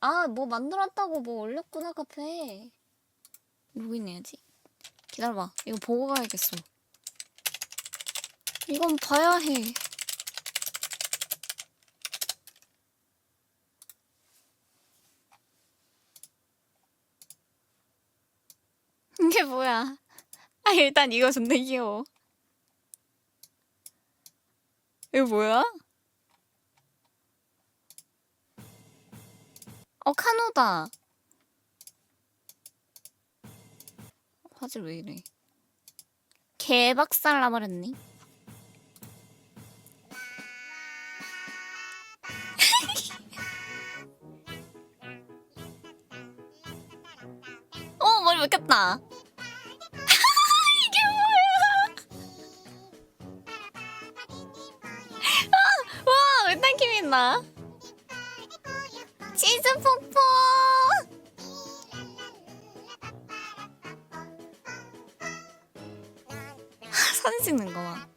아, 뭐 만들었다고 뭐 올렸구나, 카페에. 로그인해야지. 기다려봐. 이거 보고 가야겠어. 이건 봐야 해. 이게 뭐야? 아, 일단 이거 존나 귀여워. 이거 뭐야? 어, 카노다. 화질 왜 이래? 개박살 나버렸네. 어, 머리 묶였다. 이게 뭐야? 아, 와, 왜 딴김이 나? 치즈 폭포! 사진 찍는 거 봐.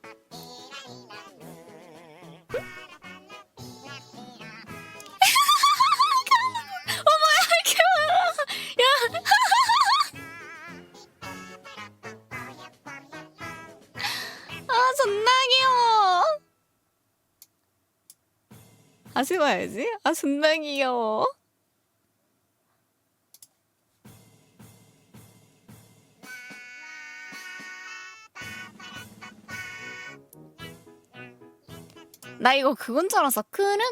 아 존나 귀여워. 다시 봐야지. 아 존나 귀여워. 나 이거 그건 줄 알았어. 크르크르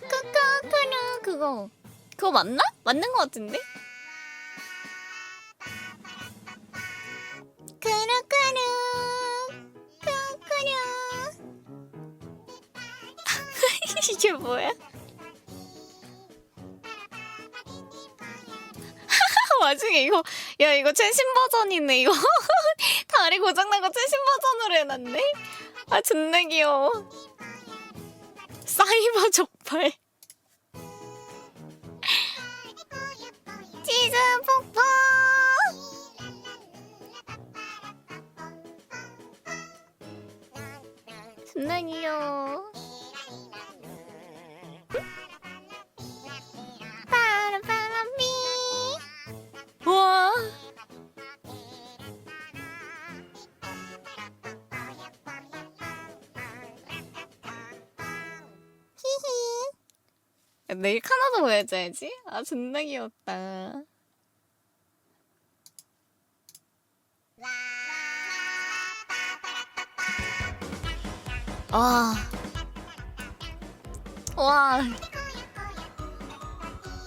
크크크르 그거. 그거 맞나? 맞는 것 같은데? 이게 뭐야? 와중에 이거 야 이거 최신 버전이네 이거. 다리 고장나고 최신 버전으로 해놨네. 아 존나 귀여워. 사이버 족발. 치즈 폭포! 존나 귀여워 내일 카나다 보여줘야지 아 존나 귀엽다 아. 와.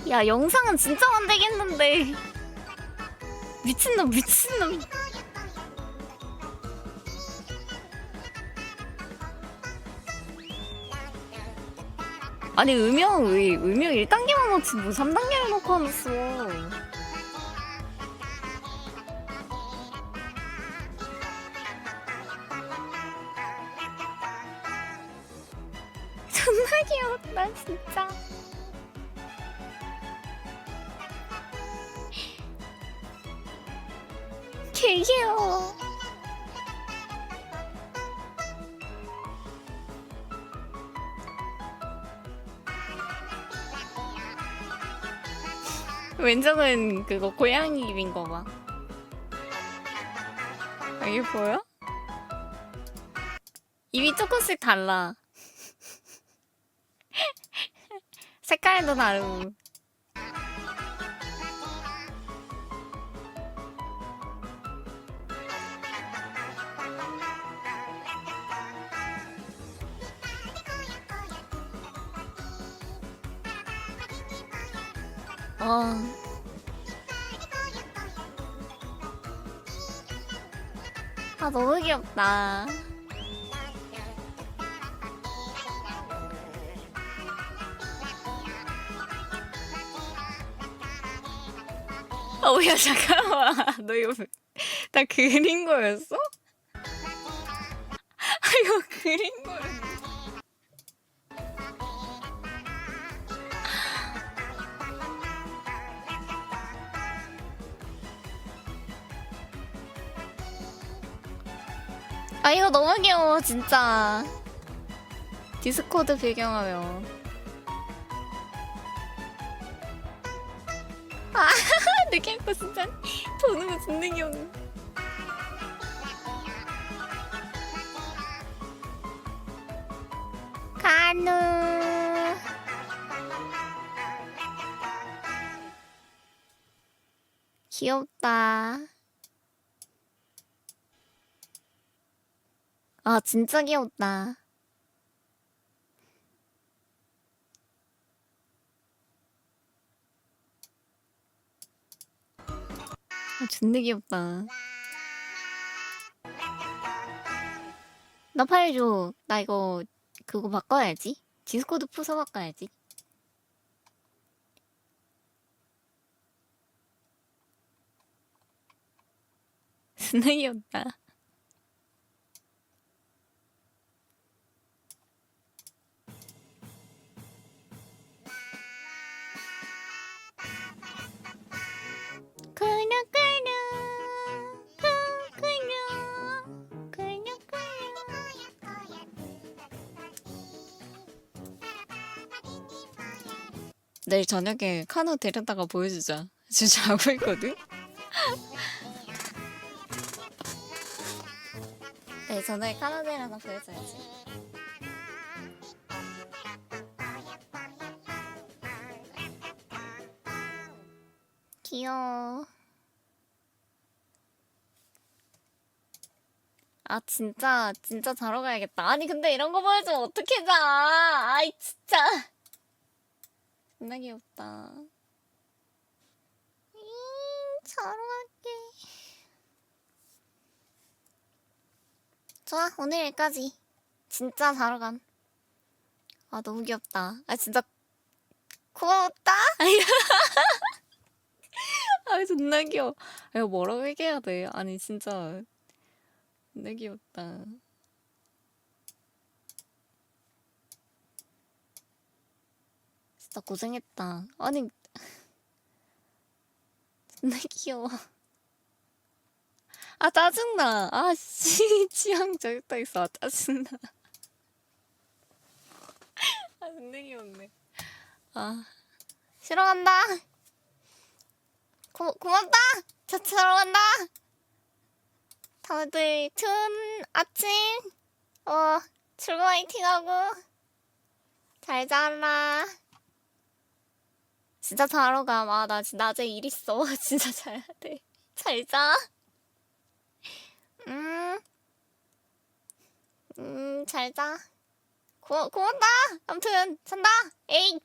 야, 영상은 진짜 만들겠는데. 미친놈, 미친놈. 아니, 음영, 왜, 음영 1단계만 넣지, 뭐 3단계를 넣고 하놨어. 존나 귀엽다, 진짜. 개 귀여워. 왼쪽은 그거 고양이 입인 거 봐. 아, 이게 보여? 입이 조금씩 달라. 색깔도 다르고. 어. 아, 너무 귀엽다. 어, 야, 잠깐만. 너 이거, 나 그린 거였어? 아 이거 너무 귀여워 진짜. 디스코드 배경화면. 아 느낌표 진짜 도는 거 듣는 게 없네. 가누. 귀엽다. 아, 진짜 귀엽다. 아, 존나 귀엽다. 나 파일 줘. 나 이거 그거 바꿔야지. 디스코드 푸서 바꿔야지. 존나 귀엽다. 내일 저녁에 카노 데려다가 보여주자. 지금 자고 있거든. 네, 저녁에 카노 데려다 보여줘야지. 귀여워. 아 진짜 진짜 자러 가야겠다. 아니 근데 이런 거 보여주면 어떻게 자? 아이 진짜. 존나 귀엽다. 잉, 자러 갈게. 좋아 오늘 여기까지. 진짜 자러 감. 아 너무 귀엽다. 아 진짜 고맙다. 아 존나 귀여워. 아, 이거 뭐라고 얘기해야 돼? 아니 진짜 존나 귀엽다. 진짜 고생했다. 아니 존나 귀여워. 아 짜증나. 아 씨 취향 저기다 있어. 아, 짜증나. 아 존나 귀엽네. 아 싫어 간다. 고, 고맙다! 자, 자러 간다! 다들 좋은 아침, 어, 출근 화이팅 하고, 잘 자라. 진짜 자러 가. 아, 나 지- 낮에 일 있어. 진짜 자야 돼. 잘 자. 음, 음, 잘 자. 고, 고맙다! 아무튼, 잔다! 에이!